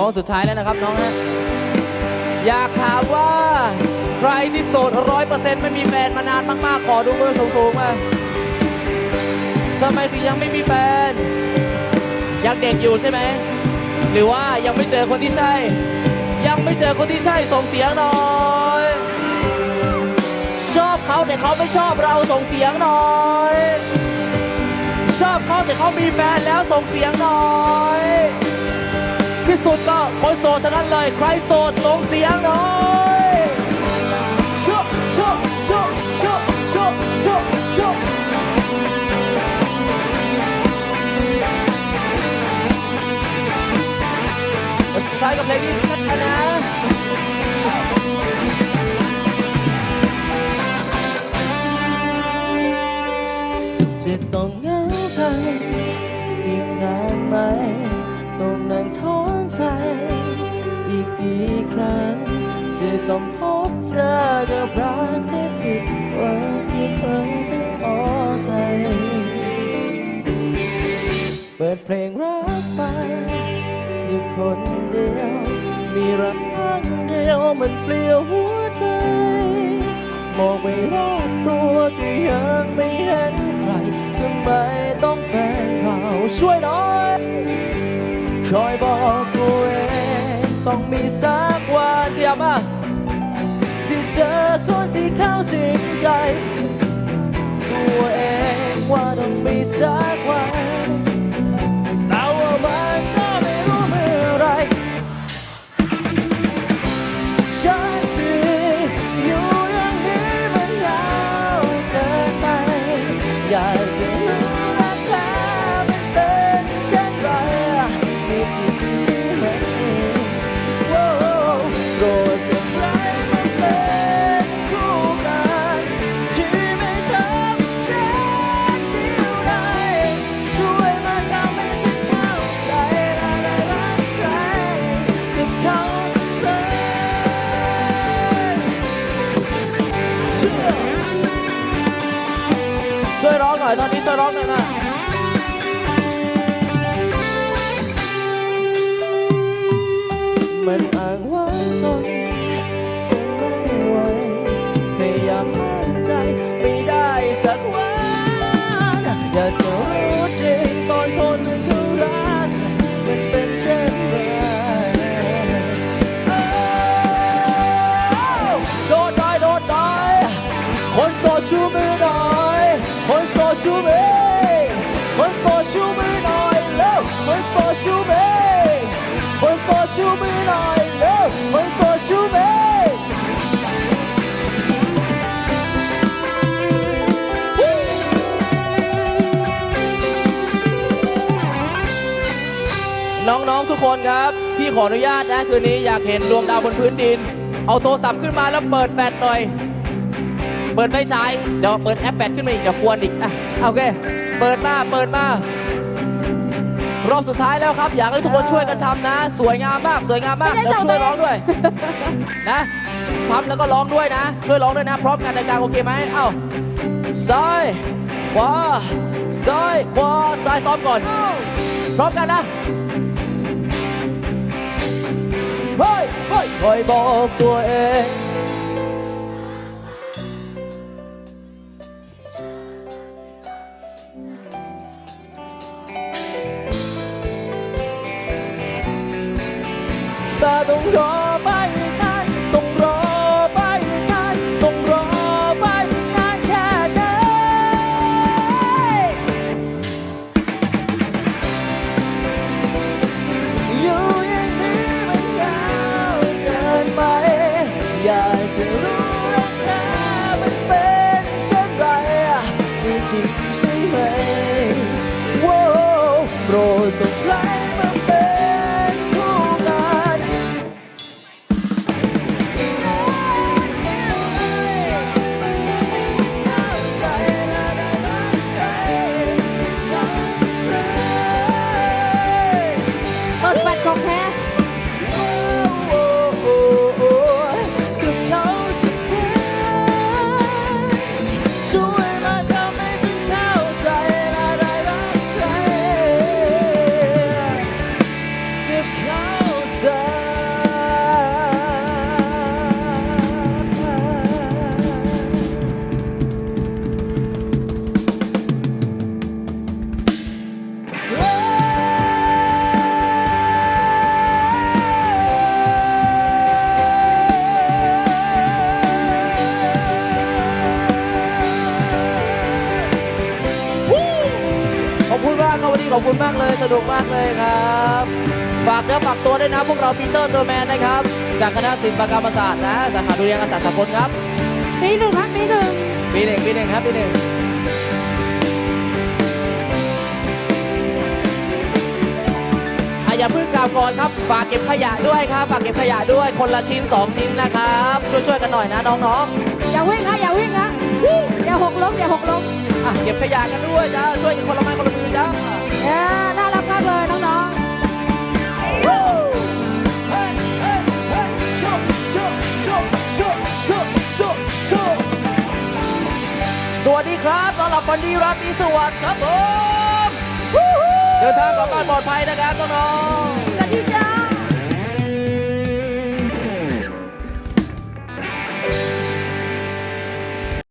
ค้งสุดท้ายแล้วนะครับน้องฮะอยากถามว่าใครที่โสดร้อยเปอร์เซ็นต์ไม่มีแฟนมานานมากๆ ขอดูมือสูงๆมาทำไมถึงยังไม่มีแฟน ยังเด็กอยู่ใช่ไหม หรือว่ายังไม่เจอคนที่ใช่ ยังไม่เจอคนที่ใช่ส่งเสียงหน่อย ชอบเขาแต่เขาไม่ชอบเราส่งเสียงหน่อย ชอบเขาแต่เขามีแฟนแล้วส่งเสียงหน่อย ที่สุดก็คนโสดเท่านั้นเลย ใครโสดส่งเสียงหน่อย กี่ครั้งจะต้องพบเจอกับรักที่ผิดหวังกี่ครั้งที่อ้อใจ เปิดเพลงรักไปอยู่คนเดียว มีรักข้งเดียวมันเปลี่ยวหัวใจ มองไปรอบตัวก็ยังไม่เห็นใครทำไมต้องเป็นเราช่วยหน่อย สักวันเดียวมาที่เจอคนที่เข้าจริงใจตัวเองว่าต้องมีสักวันแต่ว่ามันก็ไม่รู้เมื่อไรฉันที่อยู่อย่างนี้มันยาวเกินไปอยากจะรู้รักแท้มันเป็นเช่นไรมีจ ช่วยร้องหน่อยตอนนี้ช่วยร้องหน่อยนะมันอ่างว่าจน สดชูมือหน่อยเร็วคนโสดชูมือน้องๆทุกคนครับ พี่ขออนุญาตนะคืนนี้อยากเห็นดวงดาวบนพื้นดิน เอาโทรศัพท์ขึ้นมาแล้วเปิดแฟลชหน่อย เปิดไฟฉายเดี๋ยวเปิดแอปแฟลชขึ้นมาอีกเดี๋ยวกวนอีกอะโอเค เปิดมาเปิดมา รอบสุดท้ายแล้วครับ อยากให้ทุกคนช่วยกันทำนะ สวยงามมากสวยงามมากไม่แล้วใช่ช่วยเจ้าแม่ร้องด้วยนะทำแล้วก็ร้องด้วยนะ ช่วยร้องด้วยนะ พร้อมกันดังๆโอเคไหมเอ้าซ้ายขวาซ้ายขวาซ้ายซ้อมก่อน พร้อมกันนะเฮ้ยเฮ้ยคอยบอกตัวเอง แต่ต้องรอไปนานต้องรอไปนานต้องรอไปนานแค่ไหนอยู่อย่างนี้มันยาวเกินไป อยากจะรู้รักเธอมันเป็นเช่นไรมีจริงใช่ไหมโว้โปรดส่ง ขอบคุณมากเลยสนุกมากเลยครับ ฝากเนื้อฝากตัวด้วยนะพวกเราปีเตอร์เซอร์แมนนะครับ จากคณะศิลปกรรมศาสตร์นะ สาขาดุริยางคศาสตร์สากลครับ ปีหนึ่งครับปีหนึ่งปีหนึ่งปีหนึ่งครับปีหนึ่งอะอย่าเพิ่งกล่าวก่อนครับฝากเก็บขยะด้วยครับฝากเก็บขยะด้วยคนละชิ้น 2 ชิ้นนะครับ ช่วยๆกันหน่อยนะน้องอย่าวิ่งนะอย่าวิ่งนะวู้อย่าหกล้มอย่าหกล้มๆอะเก็บขยะกันด้วยจ้าช่วยกันคนละไม้คนละมือจ้า เออน่ารักมากเลยน้องเฮ้ยเฮ้ยเฮ้ยโชว์โชว์โชว์โชว์โชว์โชว์โชว์สวัสดีครับต้อนรับวันดีราตรีสวัสดิ์ครับผม เดินทางกลับบ้านปลอดภัยนะครับน้องๆ